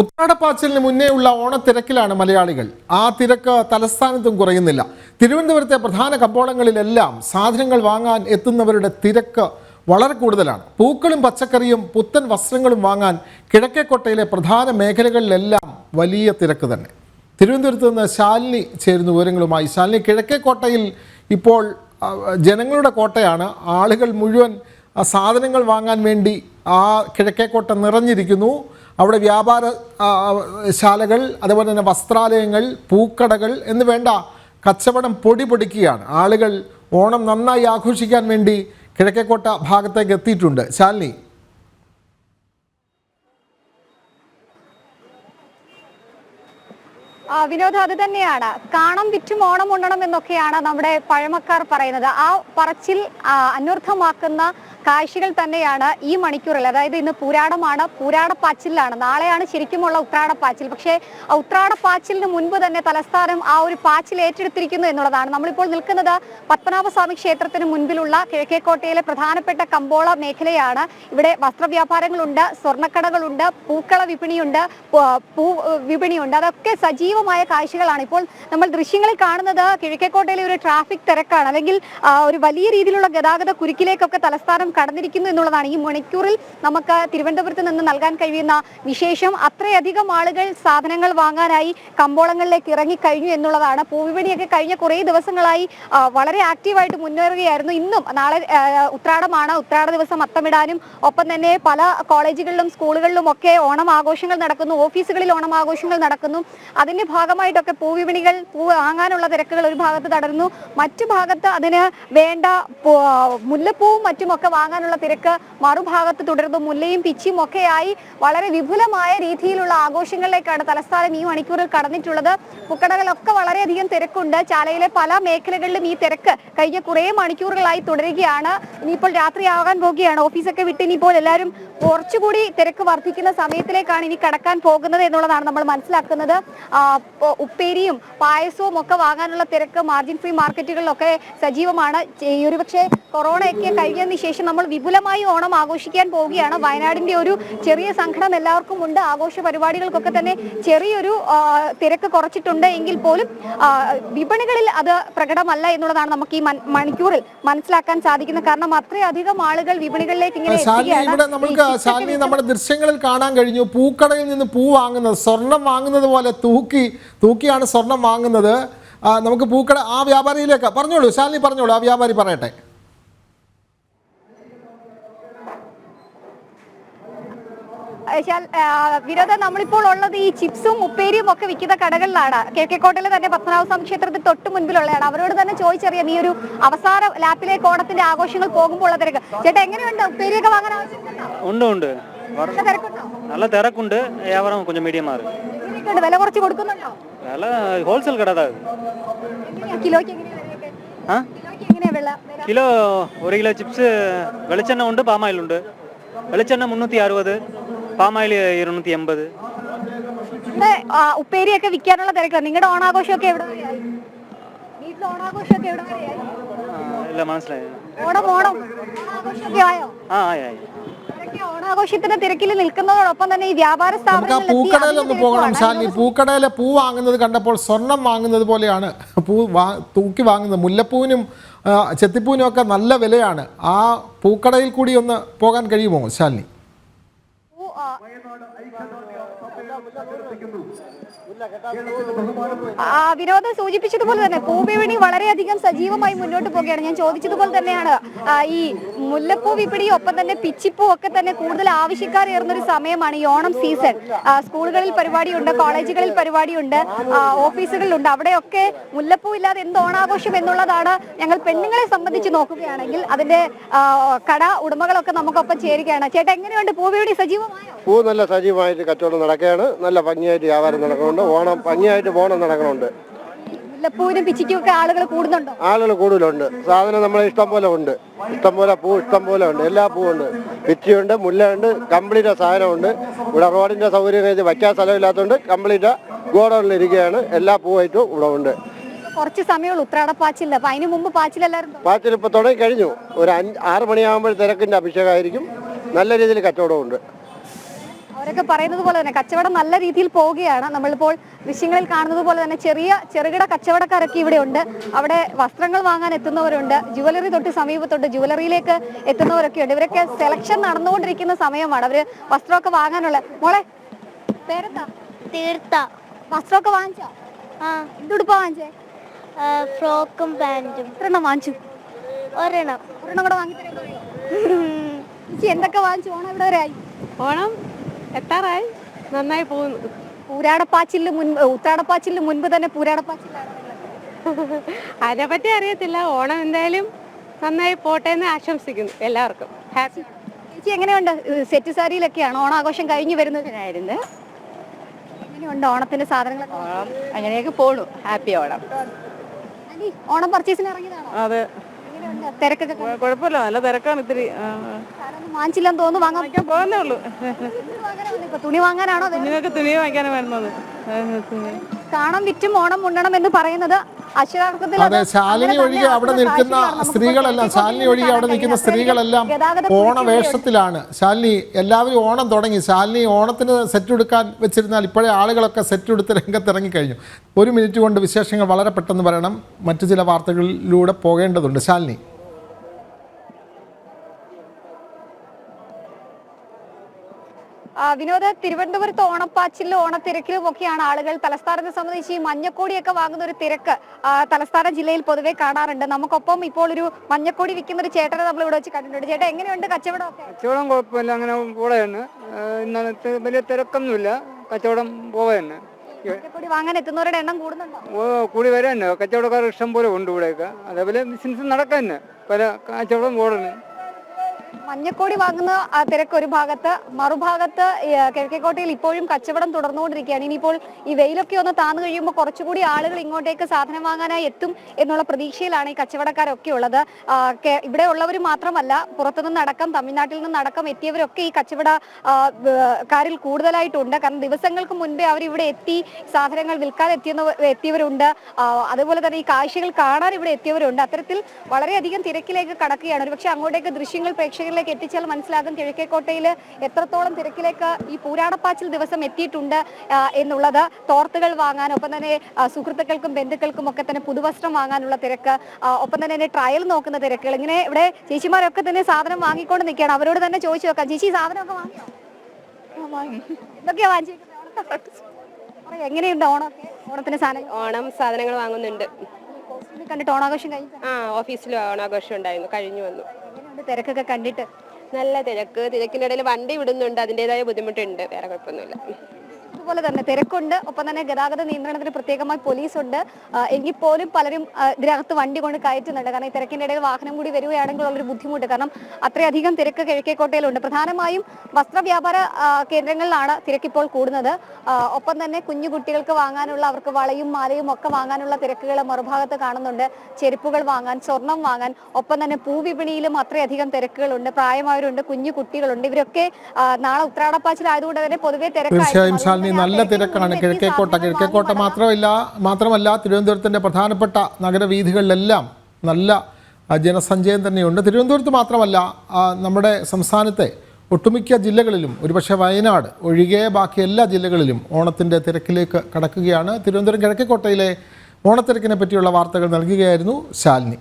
ഉത്രാടപ്പാച്ചിലിന് മുന്നേ ഉള്ള ഓണത്തിരക്കിലാണ് മലയാളികൾ. ആ തിരക്ക് തലസ്ഥാനത്തും കുറയുന്നില്ല. തിരുവനന്തപുരത്തെ പ്രധാന കമ്പോളങ്ങളിലെല്ലാം സാധനങ്ങൾ വാങ്ങാൻ എത്തുന്നവരുടെ തിരക്ക് വളരെ കൂടുതലാണ്. പൂക്കളും പച്ചക്കറിയും പുത്തൻ വസ്ത്രങ്ങളും വാങ്ങാൻ കിഴക്കേക്കോട്ടയിലെ പ്രധാന മേഖലകളിലെല്ലാം വലിയ തിരക്ക് തന്നെ. തിരുവനന്തപുരത്ത് നിന്ന് ശാലിനി ചേരുന്ന വിവരങ്ങളുമായി. ശാലിനി കിഴക്കേക്കോട്ടയിൽ ഇപ്പോൾ ജനങ്ങളുടെ കോട്ടയാണ്. ആളുകൾ മുഴുവൻ സാധനങ്ങൾ വാങ്ങാൻ വേണ്ടി ആ കിഴക്കേക്കോട്ട നിറഞ്ഞിരിക്കുന്നു. അവിടെ വ്യാപാര ശാലകൾ അതുപോലെ തന്നെ വസ്ത്രാലയങ്ങൾ പൂക്കടകൾ എന്ന് വേണ്ട കച്ചവടം പൊടി പൊടിക്കുകയാണ്. ആളുകൾ ഓണം നന്നായി ആഘോഷിക്കാൻ വേണ്ടി കിഴക്കേക്കോട്ട ഭാഗത്തേക്ക് എത്തിയിട്ടുണ്ട്. ശാലിനി. വിനോദ അത് തന്നെയാണ്. കാണം വിറ്റും ഓണം ഉണ്ണണം എന്നൊക്കെയാണ് നമ്മുടെ പഴമക്കാർ പറയുന്നത്. ആ പറച്ചിൽ അന്വർത്ഥമാക്കുന്ന കാഴ്ചകൾ തന്നെയാണ് ഈ മണിക്കൂറിൽ. അതായത് ഇന്ന് പൂരാടമാണ് പൂരാടപ്പാച്ചിലാണ് നാളെയാണ് ശരിക്കുമുള്ള ഉത്രാടപ്പാച്ചിൽ പക്ഷേ ആ ഉത്രാടപ്പാച്ചിലിന് മുൻപ് തന്നെ തലസ്ഥാനം ആ ഒരു പാച്ചിൽ ഏറ്റെടുത്തിരിക്കുന്നു എന്നുള്ളതാണ്. നമ്മളിപ്പോൾ നിൽക്കുന്നത് പത്മനാഭസ്വാമി ക്ഷേത്രത്തിന് മുൻപിലുള്ള കിഴക്കേക്കോട്ടയിലെ പ്രധാനപ്പെട്ട കമ്പോള മേഖലയാണ്. ഇവിടെ വസ്ത്രവ്യാപാരങ്ങളുണ്ട് സ്വർണക്കടകളുണ്ട് പൂക്കള വിപണിയുണ്ട് പൂ വിപണിയുണ്ട്. അതൊക്കെ സജീവമായ കാഴ്ചകളാണ്. ഇപ്പോൾ നമ്മൾ ദൃശ്യങ്ങളിൽ കാണുന്നത് കിഴക്കേക്കോട്ടയിലെ ഒരു ട്രാഫിക് തിരക്കാണ്. അല്ലെങ്കിൽ ഒരു വലിയ രീതിയിലുള്ള ഗതാഗത കുരുക്കിലേക്കൊക്കെ തലസ്ഥാനം കടന്നിരിക്കുന്നു എന്നുള്ളതാണ്. ഈ മണിക്കൂറിൽ നമുക്ക് തിരുവനന്തപുരത്ത് നിന്ന് നൽകാൻ കഴിയുന്ന വിശേഷം അത്രയധികം ആളുകൾ സാധനങ്ങൾ വാങ്ങാനായി കമ്പോളങ്ങളിലേക്ക് ഇറങ്ങിക്കഴിഞ്ഞു എന്നുള്ളതാണ്. പൂവിപണിയൊക്കെ കഴിഞ്ഞ കുറേ ദിവസങ്ങളായി വളരെ ആക്റ്റീവായിട്ട് മുന്നേറുകയായിരുന്നു. ഇന്നും നാളെ ഉത്രാടമാണ്. ഉത്രാട ദിവസം അത്തമിടാനും ഒപ്പം തന്നെ പല കോളേജുകളിലും സ്കൂളുകളിലും ഒക്കെ ഓണം ആഘോഷങ്ങൾ നടക്കുന്നു. ഓഫീസുകളിൽ ഓണം ആഘോഷങ്ങൾ നടക്കുന്നു. അതിന്റെ ഭാഗമായിട്ടൊക്കെ പൂവിപണികൾ പൂ വാങ്ങാനുള്ള തിരക്കുകൾ ഒരു ഭാഗത്ത് തടരുന്നു. മറ്റു ഭാഗത്ത് അതിന് വേണ്ട മുല്ലപ്പൂവും മറ്റുമൊക്കെ വാങ്ങാനുള്ള തിരക്ക് മറുഭാഗത്ത് തുടരുന്നു. മുല്ലയും പിച്ചിയും ഒക്കെയായി വളരെ വിപുലമായ രീതിയിലുള്ള ആഘോഷങ്ങളിലേക്കാണ് തലസ്ഥാനം ഈ മണിക്കൂറിൽ കടന്നിട്ടുള്ളത്. പൂക്കടകളൊക്കെ വളരെയധികം തിരക്കുണ്ട്. ചാലയിലെ പല മേഖലകളിലും ഈ തിരക്ക് കഴിഞ്ഞ കുറേ മണിക്കൂറുകളായി തുടരുകയാണ്. ഇനിയിപ്പോൾ രാത്രിയാകാൻ പോകുകയാണ്. ഓഫീസൊക്കെ വിട്ട് ഇനിയിപ്പോൾ എല്ലാവരും കുറച്ചുകൂടി തിരക്ക് വർദ്ധിക്കുന്ന സമയത്തിലേക്കാണ് ഇനി കടക്കാൻ പോകുന്നത് എന്നുള്ളതാണ് നമ്മൾ മനസ്സിലാക്കുന്നത്. ഉപ്പേരിയും പായസവും ഒക്കെ വാങ്ങാനുള്ള തിരക്ക് മാർജിൻ ഫ്രീ മാർക്കറ്റുകളിലൊക്കെ സജീവമാണ്. ഒരുപക്ഷെ ഒരു പക്ഷേ കൊറോണയൊക്കെ കഴിഞ്ഞതിന് ശേഷം നമ്മൾ വിപുലമായി ഓണം ആഘോഷിക്കാൻ പോവുകയാണ്. വയനാടിന്റെ ഒരു ചെറിയ സംഘടന എല്ലാവർക്കും ഉണ്ട്. ആഘോഷ പരിപാടികൾക്കൊക്കെ തന്നെ ചെറിയൊരു തിരക്ക് കുറച്ചിട്ടുണ്ട്. എങ്കിൽ പോലും വിപണികളിൽ അത് പ്രകടമല്ല എന്നുള്ളതാണ് നമുക്ക് ഈ മണിക്കൂറിൽ മനസ്സിലാക്കാൻ സാധിക്കുന്നത് കാരണം. അത്രയധികം ആളുകൾ വിപണികളിലേക്ക് ഇങ്ങനെ നമുക്ക് ശാലിനി നമ്മുടെ ദൃശ്യങ്ങളിൽ കാണാൻ കഴിഞ്ഞു. പൂക്കടയിൽ നിന്ന് പൂ വാങ്ങുന്നത് സ്വർണം വാങ്ങുന്നത് പോലെ തൂക്കി തൂക്കിയാണ് സ്വർണം വാങ്ങുന്നത്. നമുക്ക് പൂക്കട ആ വ്യാപാരിയിലേക്ക്. പറഞ്ഞോളൂ ശാലിനി പറഞ്ഞോളൂ ആ വ്യാപാരി പറയട്ടെ. വിനോദ നമ്മളിപ്പോൾ ഉള്ളത് ഈ ചിപ്സും ഉപ്പേരിയും ഒക്കെ വിൽക്കുന്ന കടകളിലാണ്. കിഴക്കേക്കോട്ടിൽ തന്നെ പത്മനാഭസ്വാമി ക്ഷേത്രത്തിൽ തൊട്ട് മുൻപിലുള്ളതാണ്. അവരോട് തന്നെ ചോദിച്ചറിയാം ഈ ഒരു അവസാന ലാപ്പിലെ കോണത്തിന്റെ ആഘോഷങ്ങൾ പോകുമ്പോൾ ഉള്ള തിരക്ക്. ചേട്ടാ എങ്ങനെയുണ്ട്? ഉപ്പേരിയൊക്കെ വാങ്ങാൻ ഉണ്ട് ഉണ്ട്. നല്ല തിരക്കുണ്ട്? വ്യാപാരം കൊഞ്ചം മീഡിയമാർ വില കുറച്ച് കൊടുക്കുന്നുണ്ടോ? കിലോ ഒരു കിലോ ചിപ്സ് വെളിച്ചെണ്ണ ഉണ്ട് പാമായിലുണ്ട് വെളിച്ചെണ്ണ മുന്നൂറ്റി അറുപത്. പാമായിൽ ഇരുന്നൂറ്റി എൺപത് ഉപ്പേരിയൊക്കെ വിൽക്കാനുള്ള തിരക്കാണ് നിങ്ങളുടെ ഓണാഘോഷമൊക്കെ എവിടെ ആയോ? ആ ആയി? തിരക്കിൽ തന്നെ ഈ പൂക്കടയിലെ പൂ വാങ്ങുന്നത് കണ്ടപ്പോൾ സ്വർണം വാങ്ങുന്നത് പോലെയാണ്. പൂ തൂക്കി വാങ്ങുന്നത്. മുല്ലപ്പൂവിനും ചെത്തിപ്പൂവിനും ഒക്കെ നല്ല വിലയാണ്. ആ പൂക്കടയിൽ കൂടി ഒന്ന് പോകാൻ കഴിയുമോ ശാലിനി ആ വിനോദം സൂചിപ്പിച്ചതുപോലെ തന്നെ പൂവിപണി വളരെയധികം സജീവമായി മുന്നോട്ട് പോവുകയാണ്. ഞാൻ ചോദിച്ചതുപോലെ തന്നെയാണ് ഈ മുല്ലപ്പൂ വിപണി ഒപ്പം തന്നെ പിച്ചിപ്പൂ ഒക്കെ തന്നെ കൂടുതൽ ആവശ്യക്കാരേറുന്ന ഒരു സമയമാണ് ഈ ഓണം സീസൺ. സ്കൂളുകളിൽ പരിപാടിയുണ്ട് കോളേജുകളിൽ പരിപാടിയുണ്ട് ഓഫീസുകളിലുണ്ട്. അവിടെയൊക്കെ മുല്ലപ്പൂ ഇല്ലാതെ എന്ത് ഓണാഘോഷം എന്നുള്ളതാണ് ഞങ്ങൾ പെണ്ണുങ്ങളെ സംബന്ധിച്ച് നോക്കുകയാണെങ്കിൽ അതിന്റെ കട ഉടമകളൊക്കെ നമുക്കൊപ്പം ചേരുകയാണ്. ചേട്ടാ എങ്ങനെയുണ്ട്? പൂവിപണി സജീവമായോ? പൂ നല്ല സജീവമായിട്ട് കച്ചവടം നടക്കുകയാണ്. നല്ല ഭംഗിയായിട്ട് വ്യാപാരം നടക്കുന്നുണ്ട്. ഓണം ഭംഗിയായിട്ട് പോകണം മുല്ലപ്പൂവിനും ഒക്കെ ആളുകൾ കൂടുന്നുണ്ടോ? ആളുകൾ കൂടുതലുണ്ട്. സാധനം നമ്മളെ ഇഷ്ടം പോലെ ഉണ്ട്. ഇഷ്ടം പോലെ പൂ ഇഷ്ടം പോലെ ഉണ്ട്. എല്ലാ പൂവുണ്ട് പിച്ചിയുണ്ട് മുല്ലയുണ്ട് കംപ്ലീറ്റ് സാധനമുണ്ട്. ഇവിടെ റോഡിന്റെ സൗകര്യം കഴിഞ്ഞ് വയ്ക്കാൻ സ്ഥലമില്ലാത്തതുകൊണ്ട് കംപ്ലീറ്റ് ഗോഡൌണിൽ ഇരിക്കുകയാണ്. എല്ലാ പൂവായിട്ടും ഇവിടെ ഉണ്ട്. കുറച്ച് സമയമുള്ളൂ. ഉത്രാടപ്പാച്ചില്ല അപ്പൊ അതിന് മുമ്പ് പാച്ചിലല്ലായിരുന്നു പാച്ചിൽ ഇപ്പൊ തുടങ്ങി കഴിഞ്ഞു. ഒരു അഞ്ച് ആറ് മണിയാകുമ്പോൾ തിരക്കിന്റെ അഭിഷേകമായിരിക്കും. നല്ല രീതിയിൽ കച്ചവടമുണ്ട് അവരൊക്കെ പറയുന്നത് പോലെ തന്നെ കച്ചവടം നല്ല രീതിയിൽ പോവുകയാണ്. നമ്മളിപ്പോൾ ദൃശ്യങ്ങളിൽ കാണുന്നത് പോലെ തന്നെ ചെറിയ ചെറുകിട കച്ചവടക്കാരൊക്കെ ഇവിടെ ഉണ്ട് അവിടെ വസ്ത്രങ്ങൾ വാങ്ങാൻ എത്തുന്നവരുണ്ട്. ജുവലറി തൊട്ട് സമീപത്തുണ്ട് ജുവലറിയിലേക്ക് എത്തുന്നവരൊക്കെ ഉണ്ട്. ഇവരൊക്കെ സെലക്ഷൻ നടന്നുകൊണ്ടിരിക്കുന്ന സമയമാണ്. അവർ വസ്ത്രമൊക്കെ വാങ്ങാനുള്ള മോളെ പേരെന്താ? തീർത്ത. വസ്ത്രമൊക്കെ വാങ്ങിച്ചോ? ആ. എന്തുടുപ്പാ വാങ്ങിച്ചേ? ഫ്രോക്കും പാന്റും ഒരെണ്ണം വാങ്ങിച്ചു. ഒരെണ്ണം. ഒരെണ്ണം കൂടെ വാങ്ങി? എന്തൊക്കെ വാങ്ങിച്ചു? ഓണം ഇവിടെ വരെ ആയി? ഓണം എത്താറായി. നന്നായി പോകുന്നു. പൂരാടപ്പാച്ചിലിന് മുൻപ് ഉത്രാടപ്പാച്ചിലിന് മുൻപ് തന്നെ പൂരാടപ്പാച്ചിലാണ് അതിനെപ്പറ്റി അറിയത്തില്ല. ഓണം എന്തായാലും നന്നായി പോട്ടെ എന്ന് ആശംസിക്കുന്നു എല്ലാവർക്കും. ഹാപ്പി. ചേച്ചി എങ്ങനെയുണ്ട്? സെറ്റ് സാരിയിലൊക്കെയാണ്? ഓണാഘോഷം കഴിഞ്ഞു വരുന്നതിനായിരുന്നു. എങ്ങനെയുണ്ട് ഓണത്തിന്റെ സാധനങ്ങളൊക്കെ? അങ്ങനെയൊക്കെ പോണു. ഹാപ്പി ഓണം. ഓണം പർച്ചേസിന് ഇറങ്ങിയതാണോ? അതെ. എങ്ങനെയുണ്ട് തിരക്കൊക്കെ കണ്ടോ? കുഴപ്പമില്ല. നല്ല തിരക്കാണ് ഇത്തിരി. ആ, ആ. സാധനമൊന്നും വാങ്ങിച്ചില്ലെന്ന് തോന്നുന്നു. വാങ്ങാൻ വാങ്ങിക്കാൻ പോകുന്നേ ഉള്ളൂ. ഇപ്പൊ തുണി വാങ്ങാനാണോ? അതോ നിങ്ങൾക്ക് തുണി വാങ്ങിക്കാനാണ് വരുന്നത് ആ, തുണി. കാണം വിറ്റും ഓണം ഉണ്ണണം എന്ന് പറയുന്നത്. അത് ശാലിനി ഒഴികെ അവിടെ നിൽക്കുന്ന സ്ത്രീകളെല്ലാം ശാലിനി ഒഴികെ അവിടെ നിൽക്കുന്ന സ്ത്രീകളെല്ലാം ഓണവേഷത്തിലാണ് ശാലിനി എല്ലാവരും ഓണം തുടങ്ങി. ശാലിനി ഓണത്തിന് സെറ്റ് എടുക്കാൻ വെച്ചിരുന്നാൽ ഇപ്പോഴേ ആളുകളൊക്കെ സെറ്റ് എടുത്ത് രംഗത്തിറങ്ങി കഴിഞ്ഞു ഒരു മിനിറ്റ് കൊണ്ട് വിശേഷങ്ങൾ വളരെ പെട്ടെന്ന് പറയണം. മറ്റു ചില വാർത്തകളിലൂടെ പോകേണ്ടതുണ്ട്. ശാലിനി. വിനോദ തിരുവനന്തപുരത്ത് ഓണപ്പാച്ചിലും ഓണത്തിരക്കിലും ഒക്കെയാണ് ആളുകൾ തലസ്ഥാനത്തെ സംബന്ധിച്ച് ഈ മഞ്ഞക്കോടിയൊക്കെ വാങ്ങുന്ന ഒരു തിരക്ക് തലസ്ഥാന ജില്ലയിൽ പൊതുവെ കാണാറുണ്ട്. നമുക്കൊപ്പം ഇപ്പോൾ ഒരു മഞ്ഞക്കോടി വിൽക്കുന്ന ഒരു ചേട്ടനെ നമ്മൾ ഇവിടെ വെച്ച് കണ്ടിട്ടുണ്ട്. ചേട്ടാ എങ്ങനെയുണ്ട് കച്ചവടം കച്ചവടം കുഴപ്പമില്ല അങ്ങനെ പോവുകയാണ്. ഇന്നത്തെ വലിയ തിരക്കൊന്നുമില്ല കച്ചവടം പോവുകയാണ്. മഞ്ഞക്കോടി വാങ്ങാൻ എത്തുന്നവരുടെ എണ്ണം കൂടുന്നുണ്ടോ? ഓ കൂടി വരാൻ കച്ചവടക്കാർ ഇഷ്ടം പോലെ ഉണ്ട് ഇവിടെയൊക്കെ. അതേപോലെ ബിസിനസ് നടക്കാൻ പല കച്ചവടം കൂടുന്നു മഞ്ഞക്കോടി വാങ്ങുന്ന തിരക്ക് ഒരു ഭാഗത്ത് മറുഭാഗത്ത് കിഴക്കേക്കോട്ടയിൽ ഇപ്പോഴും കച്ചവടം തുടർന്നുകൊണ്ടിരിക്കുകയാണ്. ഇനിയിപ്പോൾ ഈ വെയിലൊക്കെ ഒന്ന് താന്നു കഴിയുമ്പോൾ കുറച്ചുകൂടി ആളുകൾ ഇങ്ങോട്ടേക്ക് സാധനം വാങ്ങാനായി എത്തും എന്നുള്ള പ്രതീക്ഷയിലാണ് ഈ കച്ചവടക്കാരൊക്കെ ഉള്ളത്. ഇവിടെ ഉള്ളവർ മാത്രമല്ല പുറത്തുനിന്നടക്കം തമിഴ്നാട്ടിൽ നിന്നടക്കം എത്തിയവരൊക്കെ ഈ കച്ചവടക്കാരിൽ കാരിൽ കൂടുതലായിട്ടുണ്ട്. കാരണം ദിവസങ്ങൾക്ക് മുൻപേ അവർ ഇവിടെ എത്തി സാധനങ്ങൾ വിൽക്കാൻ എത്തിയെന്ന് എത്തിയവരുണ്ട്. അതുപോലെ തന്നെ ഈ കാഴ്ചകൾ കാണാൻ ഇവിടെ എത്തിയവരുണ്ട്. അത്തരത്തിൽ വളരെയധികം തിരക്കിലേക്ക് കടക്കുകയാണ്. ഒരുപക്ഷെ അങ്ങോട്ടേക്ക് ദൃശ്യങ്ങൾ പ്രേക്ഷകരിലേക്ക് എത്തിച്ചാൽ മനസ്സിലാകും കിഴക്കേക്കോട്ടയിൽ എത്രത്തോളം തിരക്കിലേക്ക് ഈ പൂരാടപ്പാച്ചിൽ ദിവസം എത്തിയിട്ടുണ്ട് എന്നുള്ളത് തോർത്തുകൾ വാങ്ങാൻ ഒപ്പം തന്നെ സുഹൃത്തുക്കൾക്കും ബന്ധുക്കൾക്കും ഒക്കെ തന്നെ പുതുവസ്ത്രം വാങ്ങാനുള്ള തിരക്ക് ഒപ്പം തന്നെ എന്നെ ട്രയൽ നോക്കുന്ന തിരക്കുകൾ. ഇങ്ങനെ ഇവിടെ ചേച്ചിമാരൊക്കെ തന്നെ സാധനം വാങ്ങിക്കൊണ്ട് നിൽക്കുകയാണ്. അവരോട് തന്നെ ചോദിച്ചു നോക്കാം. ചേച്ചി സാധനമൊക്കെ വാങ്ങിയോ? വാങ്ങി. എങ്ങനെയുണ്ട് ഓണമൊക്കെ ഓണത്തിന് സാധനം? ഓണം സാധനങ്ങൾ വാങ്ങുന്നുണ്ട്. കണ്ടിട്ട് ഓണാഘോഷം കഴിഞ്ഞു ആ ഓഫീസിൽ ഓണാഘോഷം ഉണ്ടായിരുന്നു. കഴിഞ്ഞു വന്നു. എങ്ങനെയുണ്ട് തിരക്കൊക്കെ കണ്ടിട്ട് നല്ല തിരക്ക് തിരക്കിനിടയിൽ വണ്ടി വിടുന്നുണ്ട് അതിന്റെതായ ബുദ്ധിമുട്ടുണ്ട്. വേറെ കുഴപ്പമൊന്നുമില്ല. അതുപോലെ തന്നെ തിരക്കുണ്ട്. ഒപ്പം തന്നെ ഗതാഗത നിയന്ത്രണത്തിന് പ്രത്യേകമായി പോലീസ് ഉണ്ട് എങ്കിൽ പോലും പലരും ഇതിനകത്ത് വണ്ടി കൊണ്ട് കയറ്റുന്നുണ്ട്. കാരണം ഈ തിരക്കിന്റെ ഇടയിൽ വാഹനം കൂടി വരികയാണെങ്കിൽ ഉള്ളൊരു ബുദ്ധിമുട്ട്. കാരണം അത്രയധികം തിരക്ക് കിഴക്കേക്കോട്ടയിലുണ്ട്. പ്രധാനമായും വസ്ത്രവ്യാപാര വ്യാപാര കേന്ദ്രങ്ങളിലാണ് തിരക്കിപ്പോൾ കൂടുന്നത്. ഒപ്പം തന്നെ കുഞ്ഞു കുട്ടികൾക്ക് വാങ്ങാനുള്ള അവർക്ക് വളയും മാലയും ഒക്കെ വാങ്ങാനുള്ള തിരക്കുകൾ മറുഭാഗത്ത് കാണുന്നുണ്ട്. ചെരുപ്പുകൾ വാങ്ങാൻ സ്വർണം വാങ്ങാൻ ഒപ്പം തന്നെ പൂവിപണിയിലും അത്രയധികം തിരക്കുകളുണ്ട്. പ്രായമായവരുണ്ട് കുഞ്ഞു കുട്ടികളുണ്ട്. ഇവരൊക്കെ നാളെ ഉത്രാടപ്പാച്ചിലായതുകൊണ്ട് തന്നെ പൊതുവെ തിരക്കായിരിക്കും. നല്ല തിരക്കാണ്. കിഴക്കേക്കോട്ട കിഴക്കേക്കോട്ട മാത്രമല്ല മാത്രമല്ല തിരുവനന്തപുരത്തിന്റെ പ്രധാനപ്പെട്ട നഗരവീഥികളിലെല്ലാം നല്ല ജനസഞ്ചയം തന്നെയുണ്ട്. തിരുവനന്തപുരത്ത് മാത്രമല്ല നമ്മുടെ സംസ്ഥാനത്തെ ഒട്ടുമിക്ക ജില്ലകളിലും ഒരുപക്ഷെ വയനാട് ഒഴികെ ബാക്കി എല്ലാ ജില്ലകളിലും ഓണത്തിന്റെ തിരക്കിലേക്ക് കടക്കുകയാണ്. തിരുവനന്തപുരം കിഴക്കേക്കോട്ടയിലെ ഓണത്തിരക്കിനെ പറ്റിയുള്ള വാർത്തകൾ നൽകുകയായിരുന്നു ശാലിനി.